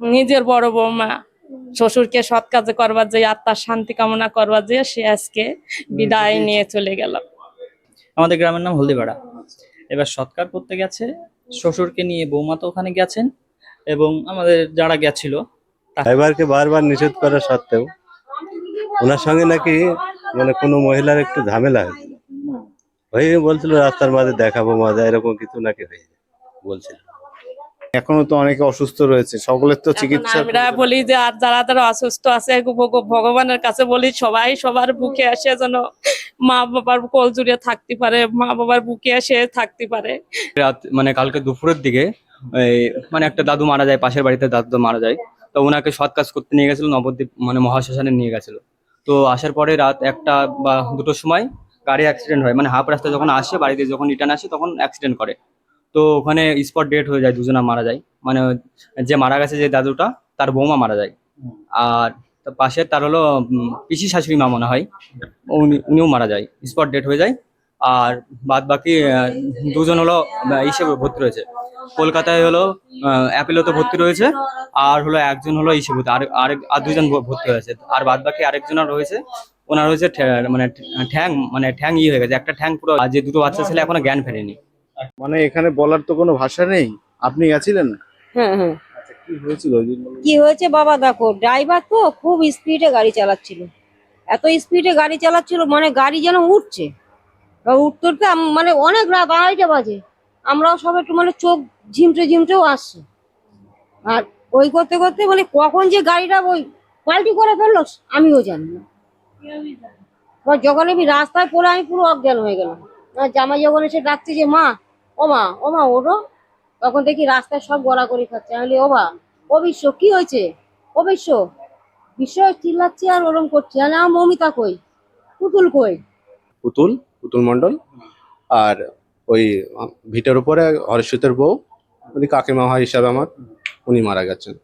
নিজের বড় বৌমা। শ্বশুরকে সৎ কাজে করবার যে আত্মার শান্তি কামনা করবার যে সে আজকে বিদায় নিয়ে চলে গেল। আমাদের গ্রামের নাম হলদিপাড়া এবার সৎকার করতে গেছে শ্বশুরকে নিয়ে বৌমা তো ওখানে গেছেন এবং আমাদের যারা গেছিল ড্রাইভারকে বারবার নিষেধ করা সত্ত্বেও ওনার সঙ্গে নাকি মানে কোনো মহিলার একটু ঝামেলা হয়েছিল হয়ে বলছিল রাস্তার মাঝে দেখাবো মজা এরকম কিছু নাকি হয়েছে। বলছিল। এখনও তো অনেকে অসুস্থ রয়েছে সকলের তো চিকিৎসা আমরা বলি যে আর যারা যারা অসুস্থ আছে ভগবানের কাছে বলি সবাই সবার বুকে আসে যেন মা বাবার কোল জুড়ে থাকতে পারে মা বাবার বুকে এসে থাকতে পারে। রাত মানে কালকে দুপুরের দিকে এই মানে একটা দাদু মারা যায় পাশের বাড়িতে দাদু মারা যায় তো ওনাকে সৎ কাজ করতে নিয়ে গেছিল নবদ্বীপ মানে মহাশ্মশানে নিয়ে গেছিল। তো আসার পরে রাত একটা বা দুটোর সময় গাড়ি অ্যাক্সিডেন্ট হয় মানে হাফ রাস্তা যখন আসে বাড়িতে যখন রিটার্ন আসে তখন অ্যাক্সিডেন্ট করে। তো ওখানে স্পট ডেট হয়ে যায়, দুজনা মারা যায়। মানে যে মারা গেছে যে দাদুটা, তার বৌমা মারা যায়। আর পাশে তার হলো পিসি শাশুড়ি মা মনে হয়। উনি, উনিও মারা যায় স্পট ডেট হয়ে যায়। আর বাদ বাকি দুজন হলো হিসেবে ভর্তি রয়েছে। কলকাতায় হলো অ্যাপেলোতে ভর্তি রয়েছে। আর হলো একজন হলো ইসেবুতে আর আরেক আর দুজন ভর্তি হয়েছে। আর বাদ বাকি আরেকজন রয়েছে। ওনার ঠ্যা- মানে ঠ্যাং মানে ঠ্যাং ইয়ে হয়ে গেছে। একটা ঠ্যাং পুরো, আর যে দুটো বাচ্চা ছেলে এখনও জ্ঞান ফেরেনি। মানে এখানে বলার তো কোনো ভাষা নেই। আপনি গেছিলেন? হ্যাঁ হ্যাঁ। আচ্ছা কি হয়েছিল ওই দিন? বলুন? কি হয়েছে বাবা দেখো ড্রাইভার তো খুব স্পিডে গাড়ি চালাচ্ছিল। এত স্পিডে গাড়ি চালাচ্ছিল মানে গাড়ি যেন উঠছে। এবার উঠতে উঠতে আম- মানে অনেক রাত আড়াইটা বাজে। আমরাও সব একটু মানে চোখ ঝিমটে ঝিমটেও আসছে। আর ওই করতে করতে মানে কখন যে গাড়িটা ওই পাল্টি করে ফেলল আমিও জানি না। এবার যখন আমি রাস্তায় পড়ে আমি পুরো অজ্ঞান হয়ে গেলাম। আমার জামাই যখন এসে ডাকছে যে মা ওমা ও মা ওঠো। তখন দেখি রাস্তায় সব গড়াগড়ি খাচ্ছে। আমি বলি, ও বিশ্ব কি হয়েছে? ও বিশ্ব বিশ্ব চিল্লাচ্ছে আর ওরম করছে। আমি আমার মমিতা কই? পুতুল কই? পুতুল পুতুল মন্ডল আর ওই ভিটের উপরে হরিশ্বিতের বউ। উনি কাকিমা হয় হিসাবে আমার উনি মারা গেছেন।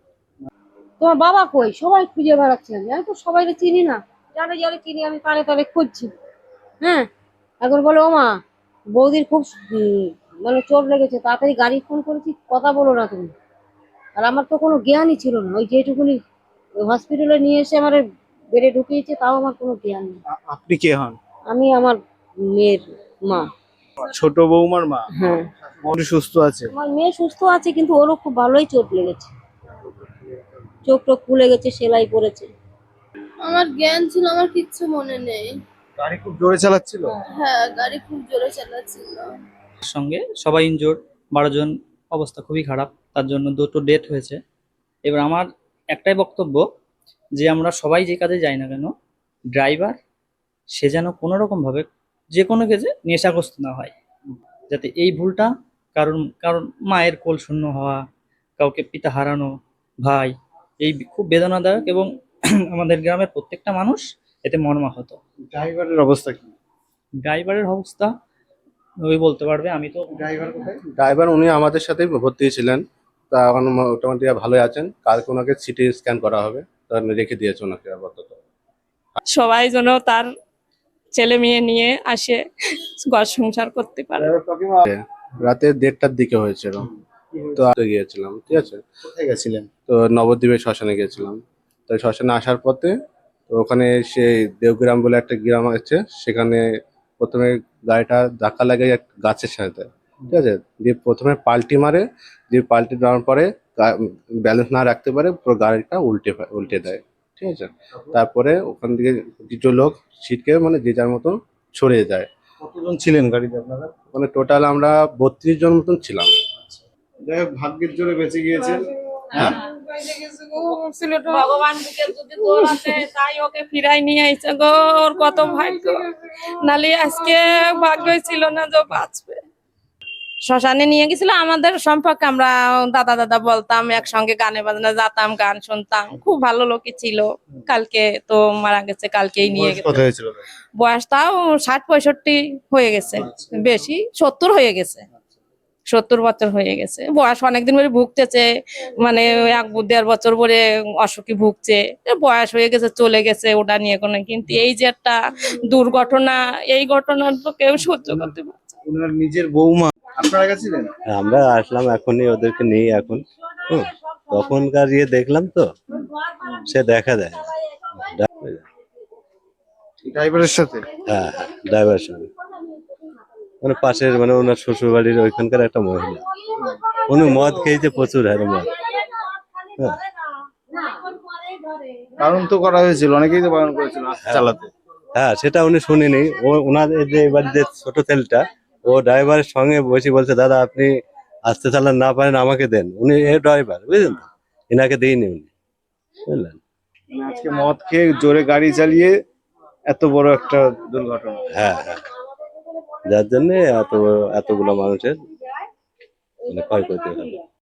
তোমার বাবা কই? সবাই খুঁজে বেড়াচ্ছেন আমি তো সবাইকে চিনি না। যারে যারে চিনি আমি তালে তারে খুঁজছি। হ্যাঁ? এখন বলে ওমা বৌদির খুব মানে চোট লেগেছে তাড়াতাড়ি গাড়ি ফোন করেছি কথা বলো না তুমি। আর আমার তো কোনো জ্ঞানই ছিল না ওই যেটুকুনি হসপিটালে নিয়ে এসে আমার বেড়ে ঢুকিয়েছে তাও আমার কোনো জ্ঞান নেই। আপনি কে হন? আমি আমার মেয়ের মা। ছোট বৌমার মা? হ্যাঁ। সুস্থ আছে? আমার মেয়ে সুস্থ আছে কিন্তু ওরও খুব ভালোই চোট লেগেছে। চোখ টোক ফুলে গেছে সেলাই পড়েছে আমার জ্ঞান ছিল আমার কিচ্ছু মনে নেই। গাড়ি খুব জোরে চালাচ্ছিল? হ্যাঁ গাড়ি খুব জোরে চালাচ্ছিল। সঙ্গে সবাই ইনজোর বারো জন অবস্থা খুবই খারাপ তার জন্য দুটো ডেথ হয়েছে। এবার আমার একটাই বক্তব্য যে আমরা সবাই যে কাজে যাই না কেন ড্রাইভার সে যেন কোনো রকমভাবে যে কোনো কাজে নেশাগ্রস্ত না হয়। যাতে এই ভুলটা কারণ কারণ মায়ের কোল শূন্য হওয়া কাউকে পিতা হারানো ভাই এই খুব বেদনাদায়ক এবং আমাদের গ্রামের প্রত্যেকটা মানুষ এতে মর্মাহত। ড্রাইভারের অবস্থা কি? ড্রাইভারের অবস্থা ওই বলতে পারবে আমি তো ড্রাইভার কোথায়? ড্রাইভার উনি আমাদের সাথেই ভর্তি ছিলেন। তা এখন মোটামুটি ভালোই আছেন। কালকে ওনাকে সিটি স্ক্যান করা হবে। তা রেখে দিয়েছে ওনাকে আপাতত। সবাই যেন তার ছেলে মেয়ে নিয়ে আসে ঘর সংসার করতে পারে। রাতে দেড়টার দিকে হয়েছিল তো আগে গিয়েছিলাম ঠিক আছে? কোথায় গেছিলেন? তো নবদ্বীপের শ্মশানে গিয়েছিলাম। তো শ্মশানে আসার পথে তো ওখানে সেই দেবগ্রাম বলে একটা গ্রাম আছে সেখানে প্রথমে গাড়িটা ধাক্কা লাগে এক গাছের সাথে। ঠিক আছে? দিয়ে প্রথমে পাল্টি মারে দিয়ে পাল্টি দেওয়ার পরে ব্যালেন্স না রাখতে পারে পুরো গাড়িটা উল্টে উল্টে দেয়। ঠিক আছে? তারপরে ওখান থেকে কিছু লোক ছিটকে মানে যে যার মতন ছড়িয়ে যায়। কতজন ছিলেন গাড়িতে আপনারা? মানে টোটাল আমরা বত্রিশ জন মতন ছিলাম। যাই হোক ভাগ্যের জোরে বেঁচে গিয়েছেন। হ্যাঁ। ভগবান তাই ওকে ফিরাই নিয়ে আইছে গো ওর কত ভাগ্য। নালে আজকে ভাগ্যই ছিল না যে বাঁচবে। শ্মশানে নিয়ে গেছিল আমাদের সম্পর্কে আমরা দাদা দাদা বলতাম একসঙ্গে গানে বাজনা যাতাম গান শুনতাম। খুব ভালো লোকই ছিল। কালকে তো মারা গেছে কালকেই নিয়ে গেছে। বয়স তাও ষাট পঁয়ষট্টি হয়ে গেছে বেশি সত্তর হয়ে গেছে। সত্তর বছর হয়ে গেছে। বয়স অনেকদিন ধরে ভুগতেছে মানে এক দেড় বছর পরে অসুখী ভুগছে। বয়স হয়ে গেছে চলে গেছে ওটা নিয়ে কোনো কিন্তু এই যে একটা দুর্ঘটনা এই ঘটনা তো কেউ সহ্য করতে পারছে নিজের বৌমা আপনারা গেছিলেন? আমরা আসলাম এখনই ওদেরকে নিয়ে এখন। হুম, তখনকার ইয়ে দেখলাম তো সে দেখা যায়। ড্রাইভারের সাথে? হ্যাঁ হ্যাঁ ড্রাইভারের সঙ্গে মানে পাশের মানে ওনার শ্বশুর বাড়ির ওইখানকার একটা মহিলা। উনি মদ খেয়েছে প্রচুর হারে মদ। হ্যাঁ বারণ তো করা হয়েছিল অনেকেই তো বারণ করেছিল চালাতে। হ্যাঁ সেটা উনি শুনিনি। ও ওনাদের যে এবার যে ছোট ছেলেটা ও ড্রাইভারের সঙ্গে বসে বলছে দাদা আপনি আসতে চালান না পারেন আমাকে দেন। উনি এ ড্রাইভার বুঝলেন তো? এনাকে দিইনি উনি বুঝলেন? আজকে মদ খেয়ে জোরে গাড়ি চালিয়ে এত বড় একটা দুর্ঘটনা। হ্যাঁ হ্যাঁ। যার জন্যে এত এতগুলো মানুষের মানে ক্ষয়ক্ষতি হলো